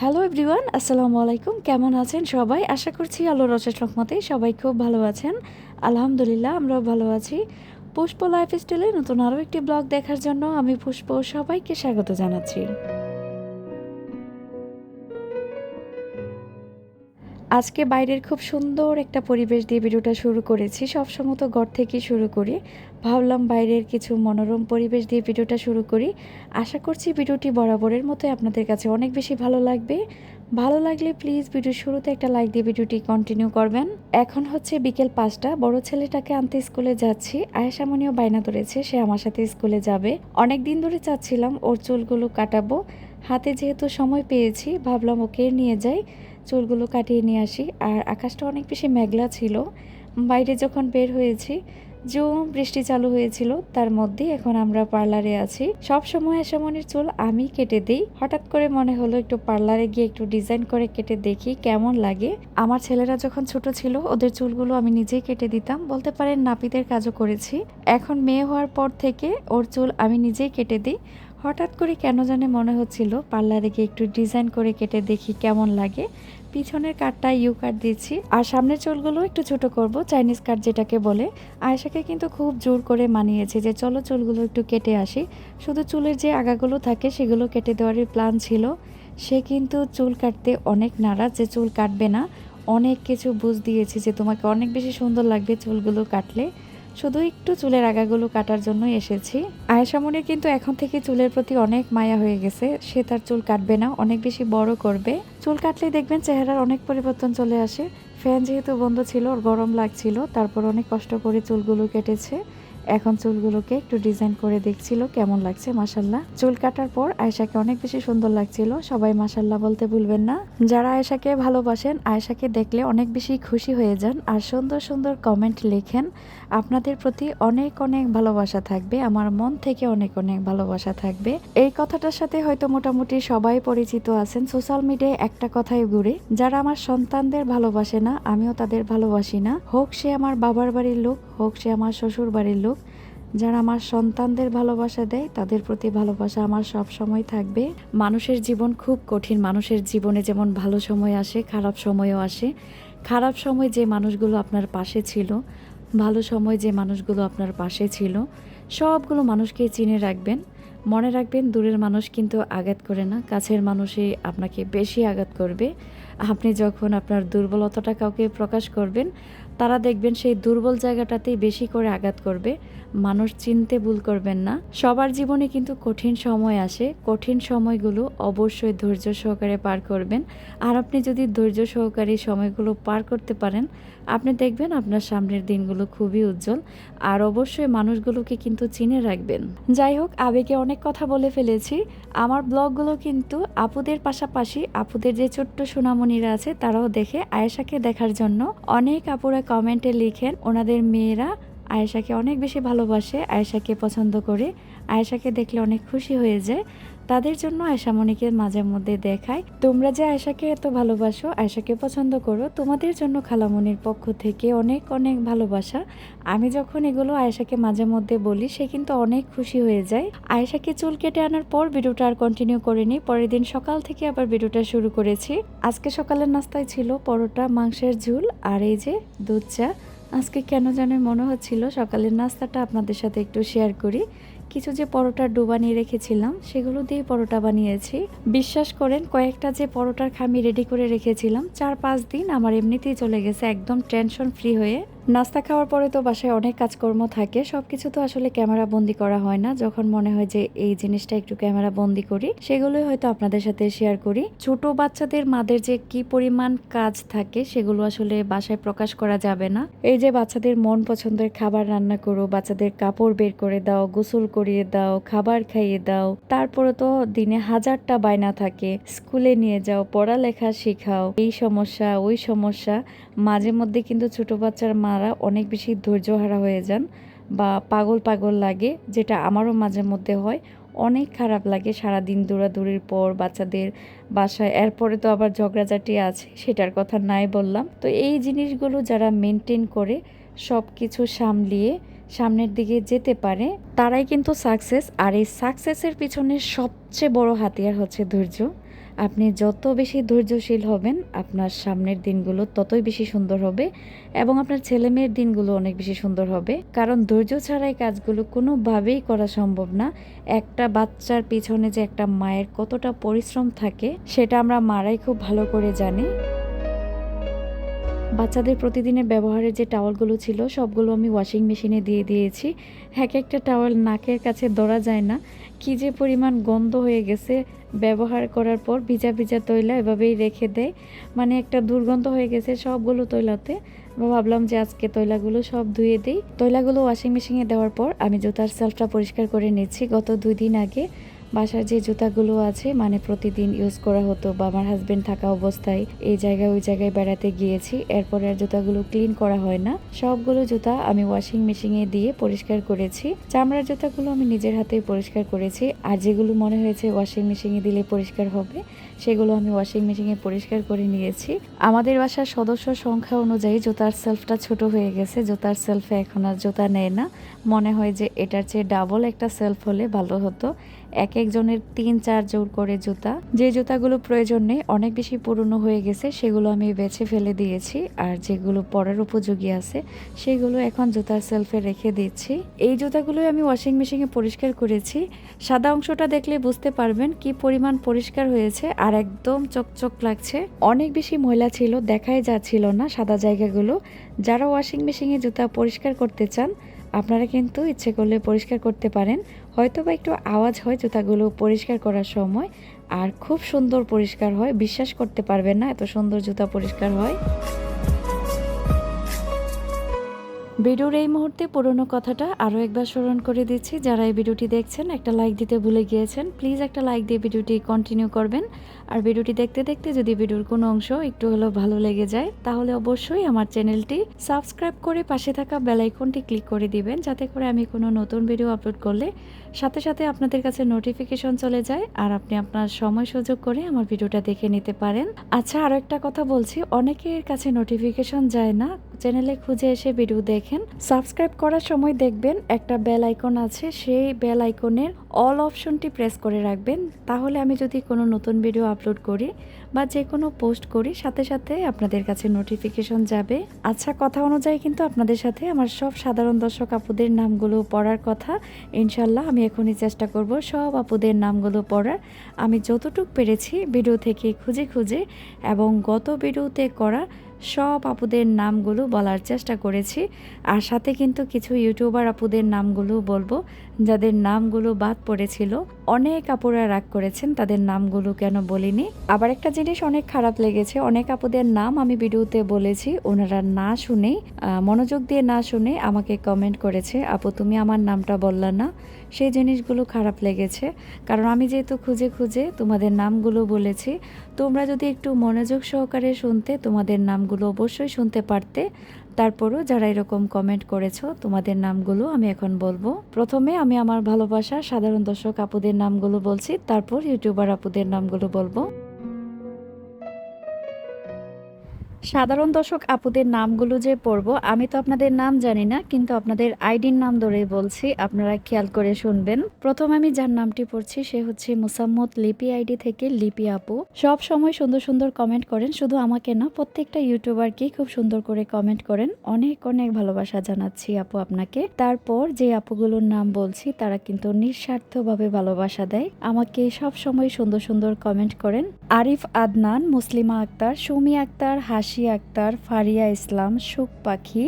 Hello everyone আসসালামু আলাইকুম কেমন আছেন সবাই আশা করছি আলো রসের রহমতে সবাই খুব ভালো আছেন আলহামদুলিল্লাহ আমরাও ভালো আছি পুষ্প লাইফ স্টাইলে নতুন আরও একটি ব্লগ দেখার জন্য আমি পুষ্প সবাইকে স্বাগত জানাচ্ছি। আজকে বাইরের খুব সুন্দর একটা পরিবেশ দিয়ে ভিডিওটা শুরু করেছি। সবসময় তো ঘর থেকেই শুরু করি। ভাবলাম বাইরের কিছু মনোরম পরিবেশ দিয়ে ভিডিওটা শুরু করি। আশা করছি ভিডিওটি বরাবরের মতোই আপনাদের কাছে অনেক বেশি ভালো লাগবে। ভালো লাগলে প্লিজ ভিডিওর শুরুতে একটা লাইক দিয়ে ভিডিওটি কন্টিনিউ করবেন। এখন হচ্ছে বিকেল পাঁচটা, বড় ছেলেটাকে আনতে স্কুলে যাচ্ছি। আয়েশামনিও বায়না ধরেছে, সে আমার সাথে স্কুলে যাবে। অনেক দিন ধরে চাচ্ছিলাম ওর চুলগুলো কাটাবো। হাতে যেহেতু সময় পেয়েছি, ভাবলাম ওকে নিয়ে যাই, চুলগুলো কাটিয়ে নিয়ে আসি। আর আকাশটা অনেক বেশি মেঘলা ছিল। বাইরে যখন বের হয়েছি জুম বৃষ্টি চালু হয়েছিল, তার মধ্যে এখন আমরা পার্লারে আছি। সব সময় এসমনের চুল আমি কেটে দিই। হঠাৎ করে মনে হলো একটু পার্লারে গিয়ে একটু ডিজাইন করে কেটে দেখি, কেমন লাগে। আমার ছেলেরা যখন ছোট ছিল, ওদের চুলগুলো আমি নিজেই কেটে দিতাম। বলতে পারেন, নাপিতের কাজও করেছি। এখন মেয়ে হওয়ার পর থেকে ওর চুল আমি নিজেই কেটে দিই। হঠাৎ করে কেন জানে মনে হচ্ছিল, পার্লারে গিয়ে একটু ডিজাইন করে কেটে দেখি, কেমন লাগে। পিছনের কাটটা ইউ কাট দিচ্ছি। আর সামনের চুলগুলো একটু ছোট করব, চাইনিজ কাট যেটাকে বলে। আয়েশাকে কিন্তু খুব জোর করে মানিয়েছে যে চলো চুলগুলো একটু কেটে আসি। শুধু চুলের যে আগাগুলো থাকে সেগুলো কেটে দেওয়ারই প্ল্যান ছিল। সে কিন্তু চুল কাটতে অনেক নারাজ যে চুল কাটবে না। অনেক কিছু বুঝ দিয়েছে যে তোমাকে অনেক বেশি সুন্দর লাগবে চুলগুলো কাটলে। শুধু একটু চুলের আগাগুলো কাটার জন্য এসেছি। আয়েশামনির কিন্তু এখন থেকে চুলের প্রতি অনেক মায়া হয়ে গেছে। সে তার চুল কাটবে না, অনেক বেশি বড় করবে। চুল কাটলে দেখবেন চেহারার অনেক পরিবর্তন চলে আসে। ফ্যান যেহেতু বন্ধ ছিল, গরম লাগছিল, তারপর অনেক কষ্ট করে চুলগুলো কেটেছে। এখন চুলগুলোকে একটু ডিজাইন করে দেখছিল কেমন লাগছে মাসাল্লাহ চুল কাটার পর আয়েশাকে অনেক বেশি সুন্দর লাগছিল, সবাই মাসাল্লাহ বলতে ভুলবেন না। যারা আয়েশাকে ভালোবাসেন, আয়েশাকে দেখলে অনেক বেশি খুশি হয়ে যান। আর সুন্দর সুন্দর কমেন্ট লেখেন, আপনাদের প্রতি অনেক অনেক ভালোবাসা থাকবে, আমার মন থেকে অনেক অনেক ভালোবাসা থাকবে। এই কথাটার সাথে হয়তো মোটামুটি সবাই পরিচিত আছেন সোশ্যাল মিডিয়ায় একটা কথাই ঘুরে, যারা আমার সন্তানদের ভালোবাসে না, আমিও তাদের ভালোবাসি না। হোক সে আমার বাবার বাড়ির লোক, হোক সে আমার শ্বশুর বাড়ির লোক যারা আমার সন্তানদের ভালোবাসা দেয়, তাদের প্রতি ভালোবাসা আমার সব সময় থাকবে। মানুষের জীবন খুব কঠিন। মানুষের জীবনে যেমন ভালো সময় আসে, খারাপ সময়ও আসে। খারাপ সময় যে মানুষগুলো আপনার পাশে ছিল, ভালো সময় যে মানুষগুলো আপনার পাশে ছিল, সবগুলো মানুষকে চিনে রাখবেন। মনে রাখবেন, দূরের মানুষ কিন্তু আঘাত করে না, কাছের মানুষই আপনাকে বেশি আঘাত করবে। আপনি যখন আপনার দুর্বলতাটা কাউকে প্রকাশ করবেন, তারা দেখবেন সেই দুর্বল জায়গাটাতেই বেশি করে আঘাত করবে। মানুষ চিনতে ভুল করবেন না। সবার জীবনে কিন্তু কঠিন সময় আসে। কঠিন সময়গুলো অবশ্যই ধৈর্য সহকারে পার করবেন। আর আপনি যদি ধৈর্য সহকারে সময়গুলো পার করতে পারেন, আপনি দেখবেন আপনার সামনের দিনগুলো খুবই উজ্জ্বল। আর অবশ্যই মানুষগুলোকে কিন্তু চিনে রাখবেন। যাই হোক, আবেগে অনেক কথা বলে ফেলেছি। আমার ব্লগগুলো কিন্তু আপুদের পাশাপাশি আপুদের যে ছোট্ট সোনামণিরা আছে, তারাও দেখে আয়েশাকে দেখার জন্য অনেক আপুরা কমেন্টে লিখেন, ওনাদের মেয়েরা আয়েশাকে অনেক বেশি ভালোবাসে, আয়েশাকে পছন্দ করে। আয়েশাকে দেখলে অনেক খুশি হয়ে যায়। তাদের জন্য আয়সামণিকে মাঝে মধ্যে দেখায়, তোমরা যে আয়সাকে এত ভালোবাসো আয়সাকে পছন্দ করো, তোমাদের জন্য খালামণির পক্ষ থেকে অনেক অনেক ভালোবাসা। আমি যখন এগুলো আয়েশাকে মাঝে মধ্যে বলি, সে কিন্তু অনেক খুশি হয়ে যায়। আয়েশাকে চুল কেটে আনার পর ভিডিওটা আর কন্টিনিউ করিনি, পরের দিন সকাল থেকে আবার ভিডিওটা শুরু করেছি। আজকে সকালের নাস্তায় ছিল পরোটা, মাংসের ঝুল, আর এই যে দুধ চা। আজকে কেন যেন মনে হচ্ছিল সকালের নাস্তাটা আপনাদের সাথে একটু শেয়ার করি। কিছু যে পরোটার ডো বানিয়ে রেখেছিলাম, সেগুলো দিয়ে পরোটা বানিয়েছি। বিশ্বাস করেন, কয়েকটা যে পরোটার খামি রেডি করে রেখেছিলাম, চার পাঁচ দিন আমার এমনিতেই চলে গেছে, একদম টেনশন ফ্রি হয়ে। নাস্তা খাওয়ার পরে তো বাসায় অনেক কাজকর্ম থাকে সব কিছু তো আসলে ক্যামেরা বন্দি করা হয় না। যখন মনে হয় যে এই জিনিসটা একটু ক্যামেরা বন্দি করি, সেগুলোই হয়তো আপনাদের সাথে শেয়ার করি। ছোট বাচ্চাদের মাদের যে কি পরিমাণ কাজ থাকে, সেগুলো আসলে বাসায় প্রকাশ করা যাবে না। এই যে বাচ্চাদের মন পছন্দের খাবার রান্না করো, বাচ্চাদের কাপড় বের করে দাও, গোসল করিয়ে দাও, খাবার খাইয়ে দাও, তারপরে তো দিনে হাজারটা বায়না থাকে। স্কুলে নিয়ে যাও, পড়ালেখা শেখাও, এই সমস্যা, ওই সমস্যা। মাঝে মধ্যে কিন্তু ছোট বাচ্চার মারা অনেক বেশি ধৈর্যহারা হয়ে যান বা পাগল পাগল লাগে, যেটা আমারও মাঝে মধ্যে হয়। অনেক খারাপ লাগে সারাদিন দৌড়াদৌড়ির পর বাচ্চাদের বাসায়। এরপরে তো আবার ঝগড়াঝাটি আছে, সেটার কথা নাই বললাম। তো এই জিনিসগুলো যারা মেনটেন করে সব কিছু সামলিয়ে সামনের দিকে যেতে পারে, তারাই কিন্তু সাকসেস আর এই সাকসেসের পিছনে সবচেয়ে বড় হাতিয়ার হচ্ছে ধৈর্য। আপনি যত বেশি ধৈর্যশীল হবেন, আপনার সামনের দিনগুলো ততই বেশি সুন্দর হবে এবং আপনার ছেলে মেয়ের দিনগুলো অনেক বেশি সুন্দর হবে। কারণ ধৈর্য ছাড়াই কাজগুলো কোনোভাবেই করা সম্ভব না। একটা বাচ্চার পিছনে যে একটা মায়ের কতটা পরিশ্রম থাকে, সেটা আমরা মারাই খুব ভালো করে জানি। বাচ্চাদের প্রতিদিনের ব্যবহারের যে টাওয়ালগুলো ছিল, সবগুলো আমি ওয়াশিং মেশিনে দিয়ে দিয়েছি। এক একটা টাওয়াল নাকের কাছে ধরা যায় না। কি যে পরিমাণ গন্ধ হয়ে গেছে ব্যবহার করার পর, ভিজা ভিজা তৈলা এভাবেই রেখে দেয়। মানে একটা দুর্গন্ধ হয়ে গেছে সবগুলো তৈলাতে। ভাবলাম যে আজকে তৈলাগুলো সব ধুয়ে দিই। তৈলাগুলো ওয়াশিং মেশিনে দেওয়ার পর, আমি জুতার সেলফটা পরিষ্কার করে নিচ্ছি। গত দুই দিন আগে বাসার যে জুতাগুলো আছে মানে প্রতিদিন ইউজ করা হতো বা আমার হাজবেন্ড থাকা অবস্থায়, এই জায়গায় ওই জায়গায় বেড়াতে গিয়েছি, এরপরে আর জুতাগুলো ক্লিন করা হয় না। সবগুলো জুতা আমি ওয়াশিং মেশিনে দিয়ে পরিষ্কার করেছি। চামড়ার জুতাগুলো আমি নিজের হাতেই পরিষ্কার করেছি। আর যেগুলো মনে হয়েছে ওয়াশিং মেশিনে দিলে পরিষ্কার হবে, সেগুলো আমি ওয়াশিং মেশিনে পরিষ্কার করে নিয়েছি। আমাদের বাসার সদস্য সংখ্যা অনুযায়ী জুতার সেলফটা ছোট হয়ে গেছে, জুতার সেলফে এখন আর জুতা নেয় না। মনে হয় যে এটার চেয়ে ডাবল একটা সেলফ হলে ভালো হতো। এক একজনের তিন চার জোর করে জুতা। যে জুতাগুলো প্রয়োজন নেই, অনেক বেশি পুরনো হয়ে গেছে, সেগুলো আমি বেছে ফেলে দিয়েছি। আর যেগুলো পরার উপযোগী আছে, সেগুলো এখন জুতার সেলফে রেখে দিচ্ছি। এই জুতাগুলো আমি ওয়াশিং মেশিনে পরিষ্কার করেছি। সাদা অংশটা দেখলে বুঝতে পারবেন কি পরিমাণ পরিষ্কার হয়েছে আর একদম চকচক লাগছে। অনেক বেশি ময়লা ছিল, দেখাই যাচ্ছিল না সাদা জায়গাগুলো। যারা ওয়াশিং মেশিনে জুতা পরিষ্কার করতে চান আপনারা কিন্তু ইচ্ছে করলে পরিষ্কার করতে পারেন। হয়তো বা একটু আওয়াজ হয় জুতাগুলো পরিষ্কার করার সময়। আর খুব সুন্দর পরিষ্কার হয়, বিশ্বাস করতে পারবেন না এত সুন্দর জুতা পরিষ্কার হয়। ভিডিওর এই মুহূর্তে পুরনো কথাটা আরও একবার স্মরণ করে দিচ্ছি। যারা এই ভিডিওটি দেখছেন, একটা লাইক দিতে ভুলে গিয়েছেন, প্লিজ একটা লাইক দিয়ে ভিডিওটি কন্টিনিউ করবেন। আর ভিডিওটি দেখতে দেখতে যদি ভিডিওর কোনো অংশ একটু হলেও ভালো লেগে যায়, তাহলে অবশ্যই আমার চ্যানেলটি সাবস্ক্রাইব করে পাশে থাকা বেলাইকনটি ক্লিক করে দিবেন, যাতে করে আমি কোনো নতুন ভিডিও আপলোড করলে সাথে সাথে আপনাদের কাছে নোটিফিকেশন চলে যায় আর আপনি আপনার সময় সুযোগ করে আমার ভিডিওটা দেখে নিতে পারেন। আচ্ছা আরও একটা কথা বলছি, অনেকের কাছে নোটিফিকেশন যায় না। চ্যানেলে খুঁজে এসে ভিডিও দেখেন। সাবস্ক্রাইব করার সময় দেখবেন একটা বেল আইকন আছে, সেই বেল আইকনের অল অপশনটি প্রেস করে রাখবেন। তাহলে আমি যদি কোনো নতুন ভিডিও আপলোড করি বা যে কোনো পোস্ট করি, সাথে সাথে আপনাদের কাছে নোটিফিকেশন যাবে। আচ্ছা কথা অনুযায়ী কিন্তু আপনাদের সাথে আমার সব সাধারণ দর্শক আপুদের নামগুলো পড়ার কথা। ইনশাল্লাহ আমি এখনই চেষ্টা করব সব আপুদের নামগুলো পড়ার। আমি যতটুক পেরেছি ভিডিও থেকে খুঁজে খুঁজে এবং গত ভিডিওতে করা সব আপুদের নামগুলো বলার চেষ্টা করেছি। আর সাথে কিন্তু কিছু ইউটিউবার আপুদের নামগুলো বলব। যাদের নামগুলো বাদ পড়েছিল, অনেক আপুরা রাগ করেছেন তাদের নামগুলো কেন বলিনি। আবার একটা জিনিস অনেক খারাপ লেগেছে, অনেক আপুদের নাম আমি ভিডিওতে বলেছি, ওনারা না শুনেই মনোযোগ দিয়ে না শুনে আমাকে কমেন্ট করেছে, আপু, তুমি আমার নামটা বললা না। সেই জিনিসগুলো খারাপ লেগেছে। কারণ আমি যেহেতু খুঁজে খুঁজে তোমাদের নামগুলো বলেছি, তোমরা যদি একটু মনোযোগ সহকারে শুনতে, তোমাদের নামগুলো অবশ্যই শুনতে পারতে। তারপরও যারা এরকম কমেন্ট করেছ, তোমাদের নামগুলো আমি এখন বলব। প্রথমে আমি আমার ভালোবাসা সাধারণ দর্শক আপুদের নামগুলো বলছি, তারপর ইউটিউবার আপুদের নামগুলো বলব। সাধারণ দর্শক আপুদের নামগুলো যে পড়ব, আমি তো আপনাদের নাম জানি না, কিন্তু আপনাদের আইডির নাম ধরে বলছি, আপনারা খেয়াল করে শুনবেন। প্রথম আমি যার নামটি পড়ছি, সে হচ্ছে মুসাম্মদ লিপি আইডি থেকে লিপি আপু। সব সময় সুন্দর সুন্দর কমেন্ট করেন, শুধু আমাকে না, প্রত্যেকটা ইউটিউবারকেই খুব সুন্দর করে কমেন্ট করেন। অনেক অনেক ভালোবাসা জানাচ্ছি আপু আপনাকে। তারপর যে আপুগুলোর নাম বলছি, তারা কিন্তু নিঃস্বার্থভাবে ভালোবাসা দেয়। আমাকে সব সময় সুন্দর সুন্দর কমেন্ট করেন। আরিফ আদনান, মুসলিমা আক্তার, সুমি আক্তার, হাসি আশি Akter, Faria Islam, Sukh Pakhi,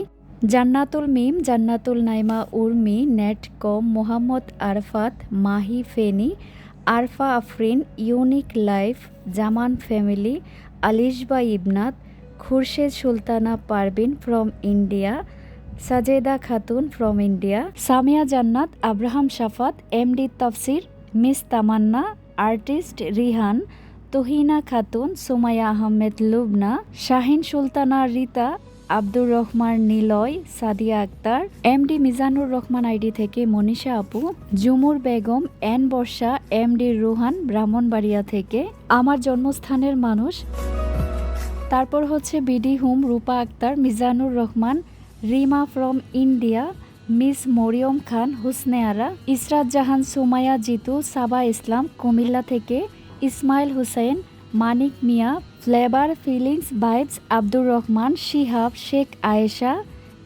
Jannatul Mim, Jannatul Naima Urmi, net com, Mohammad Arafat, Mahi Feni, Arfa Afrin, unique life, Zaman family, Alishba Ibnat Khurshed Sultana Parvin from India, Sajeda Khatun from India, Samia Jannat, Abraham Shafat, MD Tafsir, miss Tamanna, artist Rihan Tuhina Khatun Sumaya Ahmed Lubna, Shahin Sultana Rita, Abdur Rahman Niloy, Sadia Akter, MD Mizanur Rahman ID থেকে মনীষা আপু, Jhumur Begum, N Barsha, MD Ruhan, Brahmanbaria থেকে আমার জন্মস্থানের মানুষ। তারপর হচ্ছে BD hmm, Rupa Akter, Mizanur Rahman, Rima from India, miss Mariam Khan, Husne Ara, Israt Jahan Sumaya Jitu, Saba Islam, Comilla থেকে Ismail Hossain Manik Mia, flavour feelings vibes Abdur Rahman, Shihab, Sheikh Ayesha,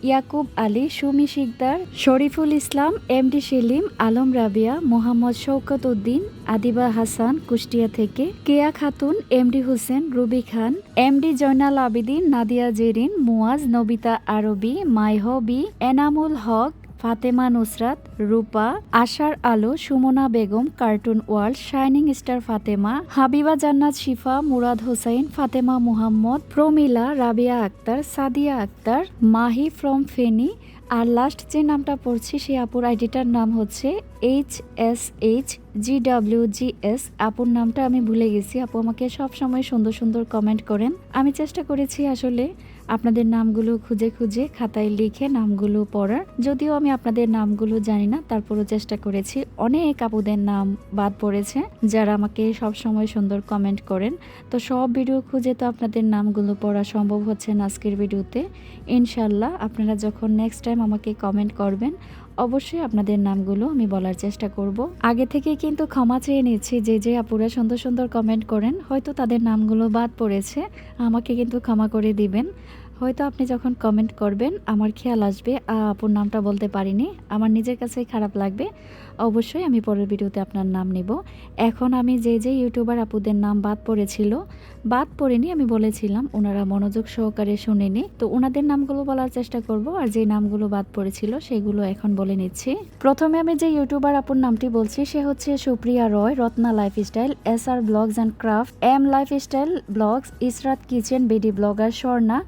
Yakub Ali, Sumi Sikder, Shariful Islam, MD Selim, Alam Rabia, Mohammad Shoukat Uddin, Adiba Hasan, Kushtia থেকে, Keya Khatun, MD Hossain, Rubi Khan, MD Joynal Abedin, Nadia Jerin, Muaz, Nabita Arabi, my hobby, Enamul Haque Fatema Nusrat, Rupa, Ashar Alo, Sumona Begum, cartoon world, shining star Fatema, Habiba Jannat Shifa, Murad Hossain Fatema Muhammad, Promila, Rabia Akter, Sadia Akter, Mahi from Feni R last যে নামটা পড়ছি সেই আপুর আইডিটার নাম হচ্ছে H S H G W G S আপুর নামটা আমি ভুলে গেছি। আপু আমাকে সব সময় সুন্দর সুন্দর কমেন্ট করেন। আমি চেষ্টা করেছি আসলে আপনাদের নামগুলো খুঁজে খুঁজে খাতায় লিখে নামগুলো পড়ার। যদিও আমি আপনাদের নামগুলো জানি না, তারপরও চেষ্টা করেছি। অনেক আপুদের নাম বাদ পড়েছে, যারা আমাকে সব সময় সুন্দর কমেন্ট করেন। তো সব ভিডিও খুঁজে তো আপনাদের নামগুলো পড়া সম্ভব হচ্ছে না আজকের ভিডিওতে ইনশাল্লাহ আপনারা যখন নেক্সট টাইম আমাকে কমেন্ট করবেন অবশ্যই আপনাদের নামগুলো আমি বলার চেষ্টা করব। আগে থেকে কিন্তু ক্ষমা চেয়ে নিচ্ছি যে যে আপুরা সুন্দর সুন্দর কমেন্ট করেন, হয়তো তাদের নামগুলো বাদ পড়েছে, আমাকে কিন্তু ক্ষমা করে দিবেন। হয়তো আপনি যখন কমেন্ট করবেন, আমার খেয়াল আসবে আপুর নামটা বলতে পারিনি, আমার নিজের কাছেই খারাপ লাগবে। অবশ্যই আমি পরের ভিডিওতে আপনার নাম নেব। এখন আমি যে যে ইউটিউবার আপুদের নাম বাদ পড়েছিল, বাদ পড়েনি আমি বলেছিলাম, ওনারা মনোযোগ সহকারে শুনেনি। তো ওনাদের নামগুলো বলার চেষ্টা করব আর যে নামগুলো বাদ পড়েছিল সেগুলো এখন বলে নিচ্ছি। প্রথমে আমি যে ইউটিউবার আপুর নামটি বলছি, সে হচ্ছে Supriya Roy, Ratna lifestyle S R blogs and craft, M lifestyle blogs, Israt kitchen, BD blogger Swarna,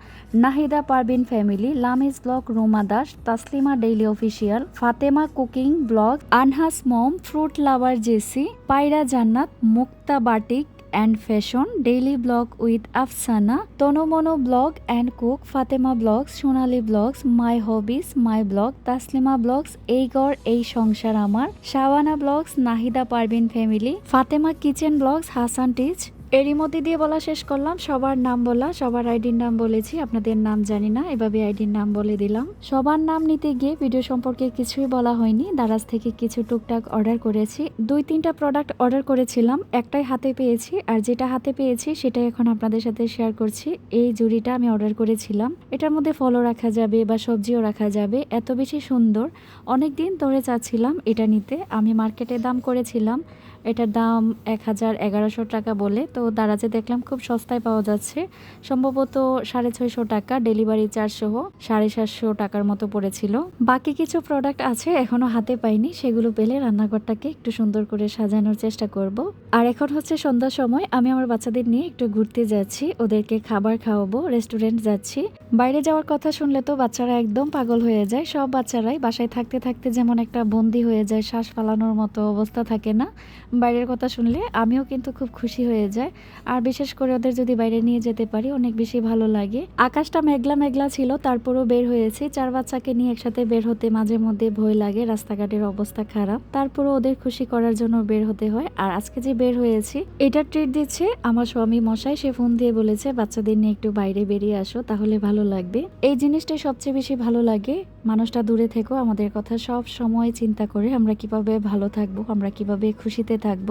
Nahida Parvin family, Lamiz blog Roma Das, Taslima daily official, Fatema cooking blog Anhas mom fruit lover Jessy, Payra Jannat, Mukta batik and fashion daily blog with Afsana, Tonmono blog and cook Fatema blogs Sonali blogs my hobbies my blog Taslima blogs এই গড় এই সংসার আমার, Shawana blogs Nahida Parvin family Fatema kitchen blogs Hasan teach এরই মধ্যে দিয়ে বলা শেষ করলাম। সবার নাম বলা, সবার আইডির নাম বলেছি, আপনাদের নাম জানি না, এভাবে আইডির নাম বলে দিলাম। সবার নাম নিতে গিয়ে ভিডিও সম্পর্কে কিছুই বলা হয়নি। দারাজ থেকে কিছু টুকটাক অর্ডার করেছি। দুই, তিনটা প্রোডাক্ট অর্ডার করেছিলাম, একটাই হাতে পেয়েছি, আর যেটা হাতে পেয়েছি সেটাই এখন আপনাদের সাথে শেয়ার করছি। এই জুড়িটা আমি অর্ডার করেছিলাম। এটার মধ্যে ফলও রাখা যাবে বা সবজিও রাখা যাবে, এত বেশি সুন্দর। অনেক দিন ধরে চাচ্ছিলাম এটা নিতে। আমি মার্কেটে দাম করেছিলাম। এটার দাম এক হাজার এগারোশো টাকা বলে। তো দারাজে দেখলাম খুব সস্তায় পাওয়া যাচ্ছে। সম্ভবত সাড়ে ছয়শো টাকা, ডেলিভারি চার্জ সহ সাড়ে সাতশো টাকার মতো পড়েছিল। বাকি কিছু প্রোডাক্ট আছে, এখনও হাতে পাইনি। সেগুলো পেলে রান্নাঘরটাকে একটু সুন্দর করে সাজানোর চেষ্টা করব। আর এখন হচ্ছে সন্ধ্যার সময়। আমি আমার বাচ্চাদের নিয়ে একটু ঘুরতে যাচ্ছি। ওদেরকে খাবার খাওয়াবো রেস্টুরেন্ট যাচ্ছি। বাইরে যাওয়ার কথা শুনলে তো বাচ্চারা একদম পাগল হয়ে যায়। সব বাচ্চারাই বাসায় থাকতে থাকতে যেমন একটা বন্দি হয়ে যায়, শ্বাস ফালানোর মতো অবস্থা থাকে না। বাইরের কথা শুনলে আমিও কিন্তু খুব খুশি হয়ে যায় আর বিশেষ করে ওদের যদি বাইরে নিয়ে যেতে পারি, অনেক বেশি ভালো লাগে। আকাশটা মেঘলা মেঘলা ছিল, তারপরও বের হয়েছি। চার বাচ্চাকে নিয়ে একসাথে বের হতে মাঝে মধ্যে ভয় লাগে, রাস্তাঘাটের অবস্থা খারাপ। তারপরও ওদের খুশি করার জন্য বের হতে হয়। আর আজকে যে বের হয়েছি, এটা ট্রিট দিচ্ছে আমার স্বামী মশাই। সে ফোন দিয়ে বলেছে, বাচ্চাদের নিয়ে একটু বাইরে বেরিয়ে আসো, তাহলে ভালো লাগবে। এই জিনিসটাই সবচেয়ে বেশি ভালো লাগে। মানুষটা দূরে থেকেও আমাদের কথা সব সময় চিন্তা করে আমরা কীভাবে ভালো থাকব, আমরা কীভাবে খুশিতে থাকব।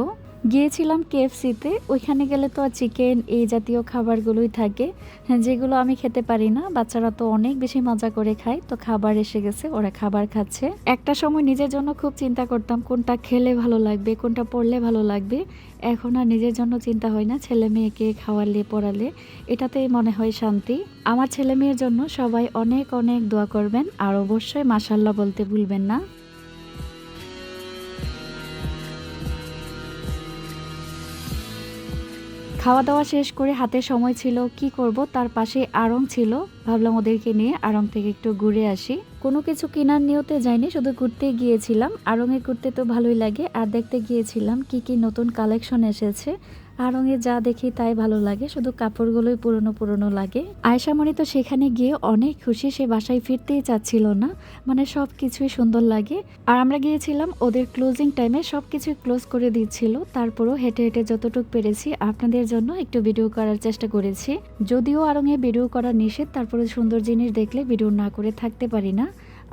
গিয়েছিলাম কেএফসিতে ওইখানে গেলে তো চিকেন এই জাতীয় খাবারগুলোই থাকে। হ্যাঁ, যেগুলো আমি খেতে পারি না বাচ্চারা তো অনেক বেশি মজা করে খায়। তো খাবার এসে গেছে ওরা খাবার খাচ্ছে। একটা সময় নিজের জন্য খুব চিন্তা করতাম কোনটা খেলে ভালো লাগবে কোনটা পড়লে ভালো লাগবে। এখন আর নিজের জন্য চিন্তা হয় না ছেলে মেয়েকে খাওয়ালে পড়ালে। এটাতেই মনে হয় শান্তি। আমার ছেলে মেয়ের জন্য সবাই অনেক অনেক দোয়া করবেন আর অবশ্যই মাসাল্লাহ বলতে ভুলবেন না। খাওয়া দাওয়া শেষ করে হাতে সময় ছিল, কি করব? তার পাশে আরং ছিল। ভাবলাম ওদেরকে নিয়ে আড়ং থেকে একটু ঘুরে আসি। কোনো কিছু কেনার নিয়তে যাইনি, শুধু ঘুরতে গিয়েছিলাম। আরঙে ঘুরতে তো ভালোই লাগে। আর দেখতে গিয়েছিলাম কি কি নতুন কালেকশন এসেছে। আড়ংয়ে যা দেখি তাই ভালো লাগে, শুধু কাপড়গুলোই পুরনো পুরনো লাগে। আয়সামণি তো সেখানে গিয়ে অনেক খুশি, সে বাসায় ফিরতেই চাচ্ছিল না। মানে সব কিছুই সুন্দর লাগে। আর আমরা গিয়েছিলাম, ওদের ক্লোজিং টাইমে সব কিছু ক্লোজ করে দিচ্ছিল। তারপরও হেঁটে হেঁটে যতটুকু পেরেছি, আপনাদের জন্য একটু ভিডিও করার চেষ্টা করেছি। যদিও আরঙে ভিডিও করা নিষেধ, তারপরে সুন্দর জিনিস দেখলে ভিডিও না করে থাকতে পারি না।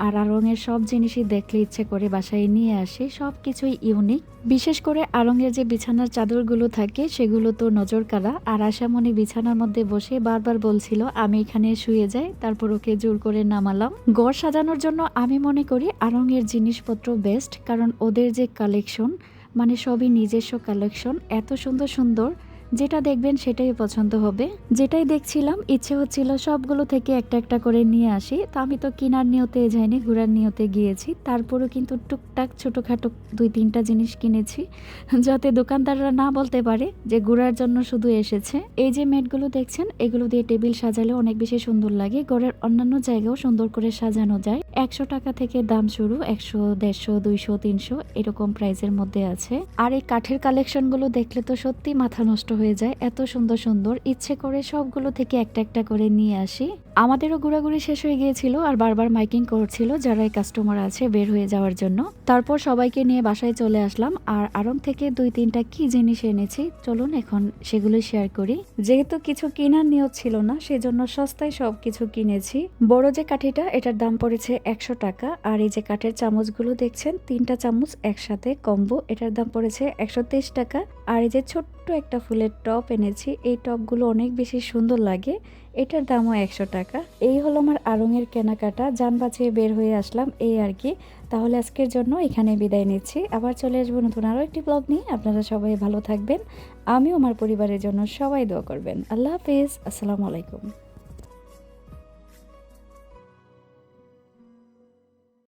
আর আড়ংয়ের সব জিনিসই দেখলে ইচ্ছে করে বাসায় নিয়ে আসি, সব কিছুই ইউনিক বিশেষ করে আড়ংয়ের যে বিছানার চাদরগুলো থাকে, সেগুলো তো নজর কাড়া। আর আশামণি বিছানার মধ্যে বসে বারবার বলছিল, আমি এখানে শুয়ে যাই, তারপর ওকে জোর করে নামালাম। ঘর সাজানোর জন্য আমি মনে করি আড়ংয়ের জিনিসপত্র বেস্ট কারণ ওদের যে কালেকশন মানে সবই নিজস্ব কালেকশন এত সুন্দর সুন্দর যেটা দেখবেন সেটাই পছন্দ হবে। যেটাই দেখছিলাম, ইচ্ছে হচ্ছিল সবগুলো থেকে একটা একটা করে নিয়ে আসি। তো আমি তো কিনার নিয়তে যাইনি, ঘোরার নিয়তে গিয়েছি। তারপরও কিন্তু টুকটাক ছোটোখাটো দুই তিনটা জিনিস কিনেছি। যাতে দোকানদাররা না বলতে পারে যে ঘোরার জন্য শুধু এসেছে। এই যে ম্যাটগুলো দেখছেন, এগুলো দিয়ে টেবিল সাজালে অনেক বেশি সুন্দর লাগে। ঘরের অন্যান্য জায়গাও সুন্দর করে সাজানো যায়। একশো টাকা থেকে দাম শুরু, একশো, দেড়শো, দুইশো, তিনশো এরকম প্রাইসের মধ্যে আছে। আর এই কাঠের কালেকশনগুলো দেখলে তো সত্যি মাথা নষ্ট হয়ে যায়, এত সুন্দর সুন্দর। ইচ্ছে করে সবগুলো থেকে একটা একটা করে নিয়ে আসি। আমাদেরও ঘোরাঘুরি শেষ হয়ে গিয়েছিল আর বারবার মাইকিং করছিল যারা এই কাস্টমার আছে বের হয়ে যাওয়ার জন্য। তারপর সবাইকে নিয়ে বাসায় চলে আসলাম আর আরং থেকে দুই তিনটা কি জিনিস এনেছি, চলুন এখন সেগুলো শেয়ার করি। যেহেতু কিছু কেনার নিয়ত ছিল না, সেজন্য সস্তায় সব কিছু কিনেছি। বড় যে কাঠিটা, এটার দাম পড়েছে একশো টাকা আর এই যে কাঠের চামচগুলো দেখছেন, তিনটা চামচ একসাথে কম্বো, এটার দাম পড়েছে একশো তেইশ টাকা। আর এই যে ছোট্ট একটা ফুলের টপ এনেছি, এই টপগুলো অনেক বেশি সুন্দর লাগে। এটার দামও একশো টাকা। এই হলো আমার আরঙের কেনাকাটা। যান বাঁচিয়ে বের হয়ে আসলাম এই আর কি। তাহলে আজকের জন্য এখানে বিদায় নিচ্ছি। আবার চলে আসব নতুন আরও একটি ব্লগ নিয়ে। আপনারা সবাই ভালো থাকবেন। আমিও আমার পরিবারের জন্য সবাই দোয়া করবেন। আল্লাহ হাফিজ। আসসালামু আলাইকুম।